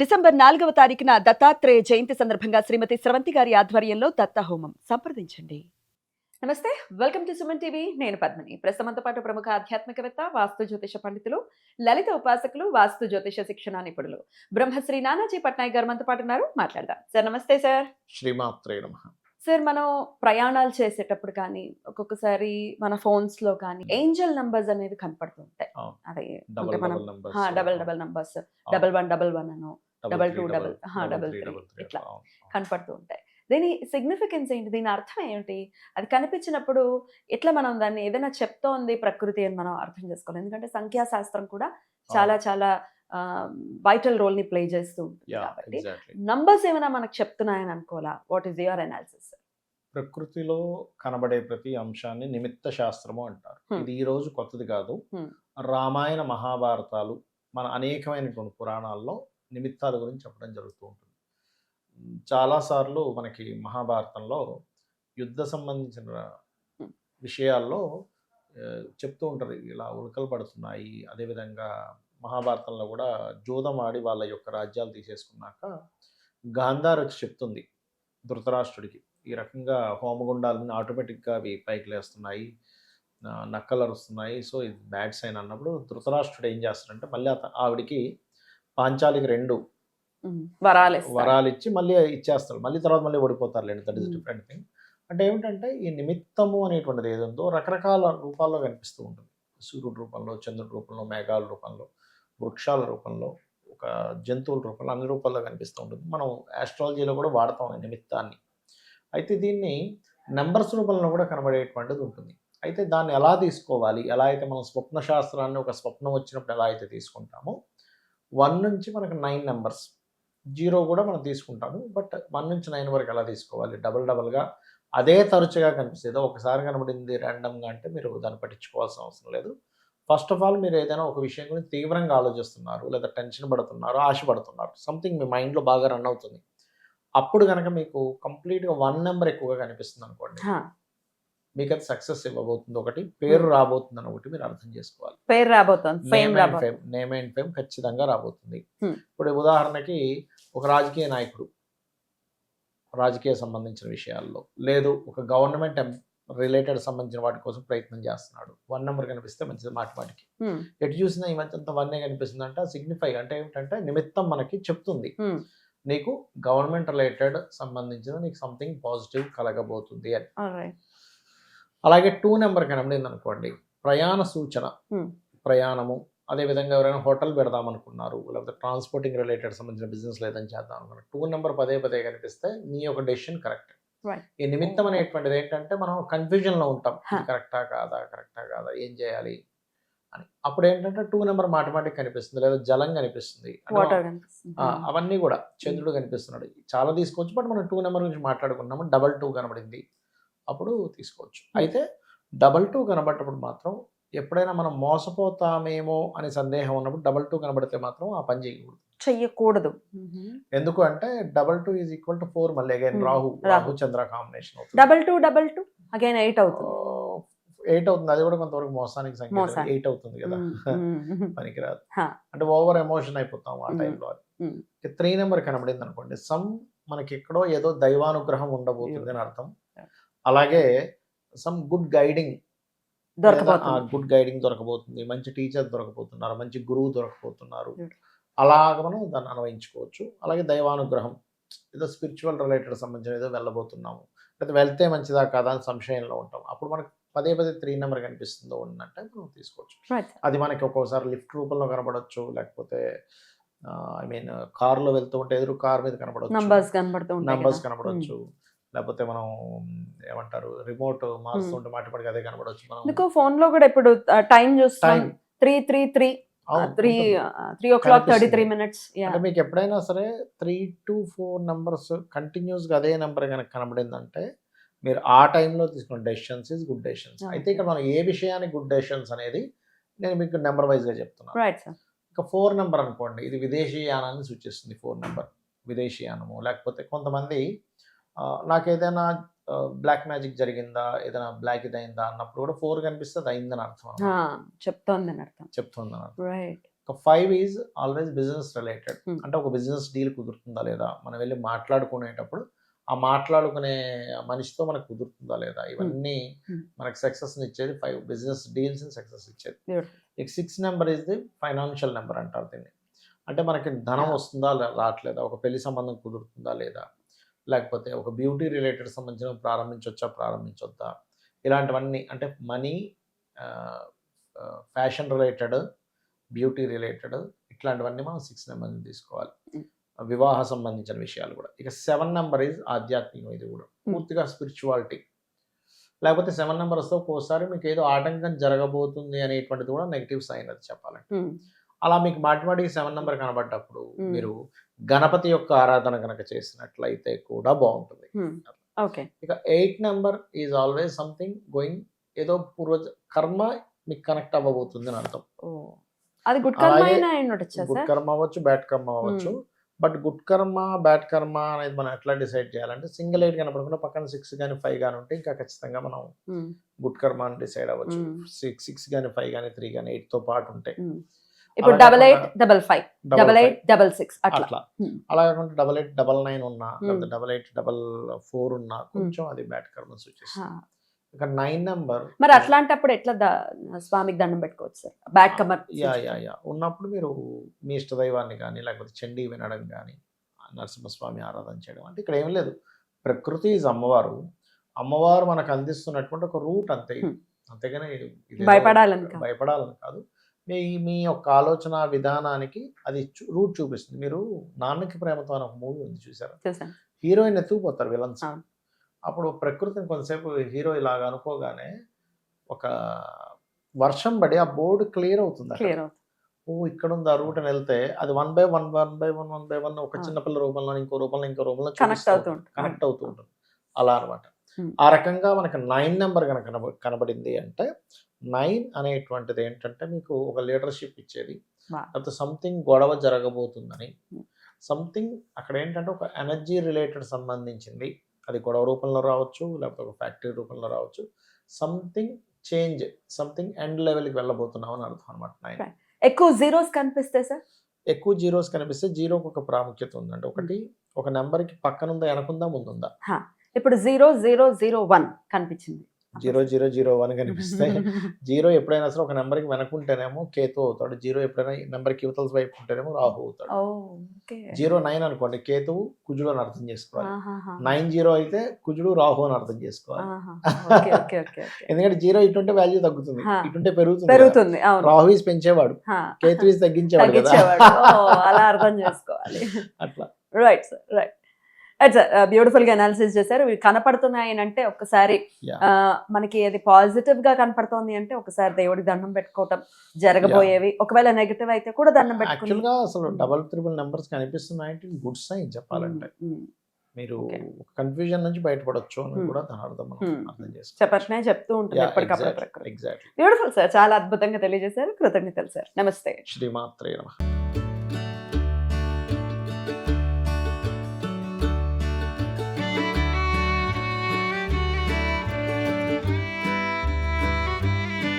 December నాలుగవ తారీఖున దత్తాత్రేయ జయంతి సందర్భంగా శ్రీమతి స్రవంతి గారి ఆధ్వర్యంలో దత్త హోమం సంప్రదించండి. నమస్తే వెల్కమ్ టు సుమన్ టీవీ. నేను పద్మిని. ప్రస్తుతంతో పాటు ప్రముఖ ఆధ్యాత్మికవేత్త వాస్తు జ్యోతిష పండితులు లలిత ఉపాసకులు వాస్తు జ్యోతిష శిక్షణ నిపుణులు. బ్రహ్మశ్రీ నానాజీ పట్నాయక్ గారు మనతో పాటు ఉన్నారు. మాట్లాడదాం. సార్ నమస్తే సార్. శ్రీమాత్రే నమ. సార్ మనం ప్రయాణాలు చేసేటప్పుడు కానీ ఒక్కొక్కసారి మన phones లో కానీ ఏంజల్ నంబర్స్ అనేవి కనపడుతుంటాయి. అదే మనం double double numbers. Double one double one అనో. Two, double- ఆహా, double three, ఇట్లా. కనపడుతూ ఉంటాయి దీని సిగ్నిఫికెన్స్ ఏంటి? దీని అర్థం ఏంటి అది కనిపించినప్పుడు ఎట్లా మనం దాన్ని ఏదైనా చెప్తోంది ప్రకృతి అని మనం అర్థం చేసుకోవాలి. ఎందుకంటే సంఖ్యాశాస్త్రం కూడా చాలా చాలా వైటల్ రోల్ని ప్లే చేస్తూ ఉంటుంది కాబట్టి నంబర్స్ ఏమైనా మనకు చెప్తున్నాయని అనుకోవాలా? వాట్ ఈస్ యువర్ అనాలిసిస్ ప్రకృతిలో కనబడే ప్రతి అంశాన్ని నిమిత్త శాస్త్రము అంటారు. ఇది ఈ రోజు కొత్తది కాదు. రామాయణ మహాభారతాలు మన అనేకమైనటువంటి పురాణాల్లో నిమిత్తాల గురించి చెప్పడం జరుగుతూ ఉంటుంది. చాలా సార్లు మనకి మహాభారతంలో యుద్ధ సంబంధించిన. విషయాల్లో చెప్తూ ఉంటారు. ఇలా ఉడకలు పడుతున్నాయి. అదేవిధంగా మహాభారతంలో కూడా జూదం ఆడి వాళ్ళ యొక్క రాజ్యాలు తీసేసుకున్నాక గాంధార్ వచ్చి చెప్తుంది ధృతరాష్ట్రుడికి. ఈ రకంగా హోమగుండాలని ఆటోమేటిక్గా అవి పైకి లేస్తున్నాయి. నక్కలు అరుస్తున్నాయి సో ఇది బ్యాడ్ సైన్ అన్నప్పుడు ధృతరాష్ట్రుడు ఏం చేస్తాడంటే మళ్ళీ ఆవిడికి పాంచాలికి రెండు వరాలు. వరాలు ఇచ్చి మళ్ళీ ఇచ్చేస్తాడు మళ్ళీ తర్వాత మళ్ళీ ఓడిపోతారు లేండి దట్ ఇస్. డిఫరెంట్ థింగ్ అంటే ఏమిటంటే ఈ నిమిత్తము అనేటువంటిది ఏది రకరకాల రూపాల్లో కనిపిస్తూ ఉంటుంది. సూర్యుడి రూపంలో చంద్రుడి రూపంలో మేఘాల రూపంలో వృక్షాల రూపంలో ఒక జంతువుల రూపంలో అన్ని రూపాల్లో కనిపిస్తూ ఉంటుంది. మనం ఆస్ట్రాలజీలో కూడా వాడతాం ఈ నిమిత్తాన్ని. అయితే దీన్ని నెంబర్స్ రూపంలో కూడా కనబడేటువంటిది ఉంటుంది. అయితే దాన్ని ఎలా తీసుకోవాలి? ఎలా అయితే మనం స్వప్న శాస్త్రాన్ని ఒక స్వప్నం వచ్చినప్పుడు ఎలా అయితే తీసుకుంటామో వన్ నుంచి మనకు నైన్ నెంబర్స్. జీరో కూడా మనం తీసుకుంటాము. బట్ వన్ నుంచి నైన్ వరకు ఎలా తీసుకోవాలి? డబల్ డబల్గా. అదే తరచుగా కనిపిస్తుంది. ఒకసారి కనబడింది ర్యాండమ్గా అంటే మీరు దాన్ని పట్టించుకోవాల్సిన అవసరం లేదు. ఫస్ట్ ఆఫ్ ఆల్ మీరు ఏదైనా ఒక విషయం గురించి తీవ్రంగా ఆలోచిస్తున్నారు లేదా టెన్షన్ పడుతున్నారు ఆశపడుతున్నారు. సంథింగ్ మీ మైండ్లో బాగా రన్ అవుతుంది. అప్పుడు కనుక మీకు కంప్లీట్గా వన్ నెంబర్ ఎక్కువగా కనిపిస్తుంది అనుకోండి మీకు అది సక్సెస్ ఇవ్వబోతుంది ఒకటి పేరు రాబోతుంది అని ఒకటి మీరు అర్థం చేసుకోవాలి పేరు రాబోతోంది fame fame name and fame ఖచ్చితంగా రాబోతుంది. ఇప్పుడు ఉదాహరణకి ఒక రాజకీయ నాయకుడు రాజకీయ సంబంధించిన విషయాల్లో లేదు ఒక గవర్నమెంట్ రిలేటెడ్ సంబంధించిన వాటి కోసం ప్రయత్నం చేస్తున్నాడు వన్ నెంబర్ కనిపిస్తే మంచిది మాటి మాటికి. ఎటు చూసినా ఈ మధ్య అంత వన్నే కనిపిస్తుంది అంటే సిగ్నిఫై అంటే ఏమిటంటే నిమిత్తం మనకి చెప్తుంది. నీకు గవర్నమెంట్ రిలేటెడ్ సంబంధించిన నీకు సంథింగ్ పాజిటివ్ కలగబోతుంది అని. అలాగే టూ నెంబర్ కనబడింది అనుకోండి. ప్రయాణ సూచన. Hmm. ప్రయాణము. అదేవిధంగా ఎవరైనా హోటల్ పెడదాం అనుకున్నారు. లేకపోతే ట్రాన్స్పోర్టింగ్ రిలేటెడ్ సంబంధించిన బిజినెస్ లేదని చేద్దాం అనుకున్నారు. టూ నెంబర్ పదే పదే కనిపిస్తే నీ యొక్క డెసిషన్ కరెక్ట్. ఈ నిమిత్తం అనేటువంటిది ఏంటంటే మనం confusion లో ఉంటాం. కరెక్టా కాదా కరెక్టా కాదా ఏం చేయాలి అని. అప్పుడు ఏంటంటే టూ నెంబర్ మాటమాటిక్ కనిపిస్తుంది. లేదా జలం కనిపిస్తుంది. ఆ, అవన్నీ కూడా చంద్రుడు కనిపిస్తున్నాడు. చాలా తీసుకోవచ్చు. బట్ మనం టూ నెంబర్ గురించి మాట్లాడుకున్నాము. డబల్ టూ కనబడింది. అప్పుడు తీసుకోవచ్చు. అయితే డబల్ టూ కనబడ్డప్పుడు మాత్రం ఎప్పుడైనా మనం మోసపోతామేమో అనే సందేహం ఉన్నప్పుడు డబల్ టూ కనబడితే మాత్రం ఆ పని చేయకూడదు. చెయ్యకూడదు. ఎందుకు అంటే double two is equal to four మళ్ళీ అగైన్. రాహు. రాహు. చంద్ర కాంబినేషన్ అవుతుంది. Double two double two again eight అవుతుంది. ఎయిట్ అవుతుంది. అది కూడా కొంతవరకు మోసానికి సంఖ్య. ఎయిట్ అవుతుంది కదా. పనికిరాదు. అంటే ఓవర్ ఎమోషన్ అయిపోతాం ఆ. టైంలో. త్రీ నెంబర్ కనబడింది అనుకోండి సమ్ మనకి ఎక్కడో ఏదో దైవానుగ్రహం ఉండబోతుంది అని అర్థం. అలాగే సమ్ గుడ్ గైడింగ్ దొరకపోతుంది గుడ్ గైడింగ్ దొరకబోతుంది మంచి టీచర్ దొరకబోతున్నారు మంచి గురువు దొరకబోతున్నారు. Beautiful. అలాగ మనం దాన్ని అన్వయించుకోవచ్చు. అలాగే దైవానుగ్రహం ఏదో స్పిరిచువల్ రిలేటెడ్ సంబంధించిన ఏదో వెళ్ళబోతున్నాము. లేదా వెళ్తే మంచిదా కాదా అని సంశయంలో ఉంటాం. అప్పుడు మనకు పదే పదే త్రీ నెంబర్ కనిపిస్తుందో ఉన్నట్టే మనం తీసుకోవచ్చు. అది మనకి ఒక్కోసారి లిఫ్ట్ రూపంలో కనబడవచ్చు లేకపోతే ఐ మీన్ కారులో వెళ్తూ ఉంటే ఎదురు కార్ మీద కనబడవచ్చు నంబర్స్. కనబడవచ్చు లేకపోతే మనం ఏమంటారు రిమోట్ మారుస్తుంటే మాటి మాటికి అదే కనబడవచ్చు మీకు మనం. ఫోన్లో కూడా ఇప్పుడు టైం చూస్తాం three three three. Three three o'clock thirty three minutes. అంటే మీకు ఎప్పుడైనా సరే త్రీ టు ఫోర్ నెంబర్స్ కంటిన్యూస్గా అదే నెంబర్ కనుక కనబడిందంటే మీరు ఆ టైంలో తీసుకున్న డెసిషన్స్ ఇస్ గుడ్ డెసిషన్స్. అయితే ఇక్కడ మనం ఏ విషయానికి గుడ్ డెసిషన్స్ అనేది నేను మీకు నెంబర్ వైజ్గా చెప్తున్నాను. ఇక ఫోర్ నెంబర్ అనుకోండి ఇది విదేశీయానాన్ని సూచిస్తుంది ఫోర్ నెంబర్. విదేశీయానము లేకపోతే కొంతమంది నాకు ఏదైనా బ్లాక్ మ్యాజిక్ జరిగిందా? ఏదైనా బ్లాక్ ఇది అయిందా అన్నప్పుడు కూడా ఫోర్ కనిపిస్తే అది అయిందని అర్థం అన్నమాట. చెప్తోంది అని అర్థం. అర్థం. Right five is always business related Hmm. అంటే ఒక బిజినెస్ డీల్ కుదురుతుందా లేదా? మనం వెళ్ళి మాట్లాడుకునేటప్పుడు ఆ మాట్లాడుకునే మనిషితో మనకు కుదురుతుందా లేదా? ఇవన్నీ Hmm. మనకు సక్సెస్ ఇచ్చేది ఫైవ్ బిజినెస్ డీల్స్ సక్సెస్ ఇచ్చేది. ఇక six number is the financial number అంటారు దీన్ని. అంటే మనకి ధనం. వస్తుందా రావట్లేదా? ఒక పెళ్ళి సంబంధం కుదురుతుందా లేదా? లేకపోతే ఒక బ్యూటీ రిలేటెడ్ సంబంధించిన ప్రారంభించవచ్చా ప్రారంభించొద్దా? ఇలాంటివన్నీ అంటే money fashion related beauty related ఇట్లాంటివన్నీ మనం సిక్స్ నెంబర్ తీసుకోవాలి. వివాహ సంబంధించిన విషయాలు కూడా. ఇక సెవెన్ నెంబర్ ఈజ్ ఆధ్యాత్మికం ఇది కూడా. పూర్తిగా స్పిరిచువాలిటీ లేకపోతే సెవెన్ నెంబర్ వస్తే ఒక్కోసారి మీకు ఏదో ఆటంకం జరగబోతుంది అనేటువంటిది కూడా నెగిటివ్ సైన్ అది చెప్పాలంటే. అలా మీకు మాటి మాటికి సెవెన్ నెంబర్ కనబడ్డప్పుడు Hmm. మీరు గణపతి యొక్క ఆరాధన కనుక చేసినట్లయితే కూడా బాగుంటుంది. ఓకే ఇక eight number is always something going ఏదో పూర్వ కర్మ మీకు కనెక్ట్ అవ్వబోతుంది అని అర్థం. అది గుడ్ కర్మ అవ్వచ్చు బ్యాడ్ కర్మ అవ్వచ్చు. బట్ గుడ్ కర్మ బ్యాడ్ కర్మ అనేది మనం ఎట్లా డిసైడ్ చేయాలంటే సింగిల్ ఎయిట్ కనపడకుండా పక్కన సిక్స్ కానీ ఫైవ్ కానీ ఉంటే ఇంకా ఖచ్చితంగా మనం గుడ్ కర్మ అని డిసైడ్ అవ్వచ్చు. సిక్స్ సిక్స్ కానీ ఫైవ్ కానీ త్రీ కానీ ఎయిట్తో పాటు ఉంటాయి. ఇప్పుడు double eight double five double. Eight double six అట్లా Hmm. అలా కాకుండా డబల్ ఎయిట్ డబల్ నైన్ ఉన్నా Hmm. Double eight double four ఉన్నా కొంచెం అది బ్యాడ్ కర్మ సూచిస్తుంది. ఇక నైన్ నెంబర్ మరి అట్లాంటప్పుడు ఎట్లా స్వామికి దండం పెట్టుకోవచ్చు సార్ బ్యాడ్ కమర్ యా యా యా ఉన్నప్పుడు మీరు మీ ఇష్ట దైవాన్ని కానీ లేకపోతే చండీ వినడం కానీ నరసింహస్వామి ఆరాధన చేయడం అంటే ఇక్కడ ఏం లేదు ప్రకృతి ఈజ్ అమ్మవారు అమ్మవారు మనకు అందిస్తున్నటువంటి ఒక రూట్ అంతే. Hmm. అంతేగాని భయపడాలని. భయపడాలని కాదు మీ మీ యొక్క ఆలోచన విధానానికి అది రూట్ చూపిస్తుంది. మీరు నాన్నకి ప్రేమతో అని ఒక మూవీ ఉంది చూసారా? హీరోయిన్ ఎత్తుకుపోతారు విలన్స్. అప్పుడు ప్రకృతిని కొంతసేపు హీరో ఇలాగ అనుకోగానే ఒక వర్షం పడి ఆ బోర్డు క్లియర్ అవుతుంది ఓ ఇక్కడ ఉంది ఆ రూట్ అని వెళ్తే అది one by one one by one one by one ఒక. చిన్నపిల్ల రూపంలో ఇంకో రూపంలో ఇంకో రూపంలో కనెక్ట్ అవుతూ ఉంటుంది. కనెక్ట్ అవుతూ ఉంటుంది. అలా అనమాట. ఆ రకంగా మనకి నైన్ నెంబర్ కనుక కనబ- కనబడింది అంటే నైన్ అనేటువంటిది ఏంటంటే మీకు ఒక లీడర్షిప్ ఇచ్చేది. లేకపోతే సంథింగ్ గొడవ జరగబోతుందని. సంథింగ్ అక్కడ ఏంటంటే ఒక ఎనర్జీ రిలేటెడ్ సంబంధించింది. అది గొడవ రూపంలో రావచ్చు లేకపోతే ఒక ఫ్యాక్టరీ రూపంలో రావచ్చు. సంథింగ్ చేంజ్ సంథింగ్ ఎండ్ లెవెల్కి వెళ్ళబోతున్నాం అని అర్థం అనమాట నైన్. ఎక్కువ జీరోస్ కనిపిస్తే సార్? ఎక్కువ జీరోస్ కనిపిస్తే జీరోకి ఒక ప్రాముఖ్యత ఉందండి. ఒకటి ఒక నెంబర్కి పక్కనుందా వెనకుందా ముందుందా? ఇప్పుడు జీరో జీరో జీరో వన్ కనిపించింది. జీరో జీరో జీరో వన్ కనిపిస్తే జీరో ఎప్పుడైనా సరే ఒక నెంబర్కి వెనకుంటేనేమో కేతు అవుతాడు. జీరో ఎప్పుడైనా నెంబర్కి యువతల వైపు ఉంటేనేమో రాహు అవుతాడు. జీరో నైన్ అనుకోండి కేతువు కుజుడు అని అర్థం చేసుకోవాలి. నైన్ జీరో అయితే కుజుడు రాహు అని అర్థం చేసుకోవాలి. ఎందుకంటే జీరో ఇటుంటే వాల్యూ తగ్గుతుంది. ఇటుంటే పెరుగుతుంది. పెరుగుతుంది రాహు ఈజ్ పెంచేవాడు. కేతు ఈజ్ తగ్గించేవాడు కదా. అలా అర్థం చేసుకోవాలి. అట్లా. Right sir right. సార్ బ్యూటిఫుల్గా అనాలిసిస్ చేశారు. ఇవి కనపడుతున్నాయి అంటే ఒకసారి మనకి అది పాజిటివ్గా కనపడుతోంది అంటే ఒకసారి దేవుడికి దండం పెట్టుకోవటం జరగబోయేవి. ఒకవేళ నెగటివ్ అయితే కూడా దండం అసలు డబల్ త్రిబుల్ నెంబర్స్ కనిపిస్తున్నాయి అంటే గుడ్ సైన్ చెప్పాలంటే. ఉమ్, మీరు Okay. కన్ఫ్యూజన్ నుంచి బయటపడొచ్చు అని Hmm. కూడా దాని అర్థం. అర్థం చెప్పట్నే చెప్తూ ఉంటుంది ఎప్పటికప్పుడు బ్యూటిఫుల్ సార్ చాలా అద్భుతంగా తెలియజేశారు. కృతజ్ఞతలు సార్ నమస్తే. శ్రీమాత్రే నమః.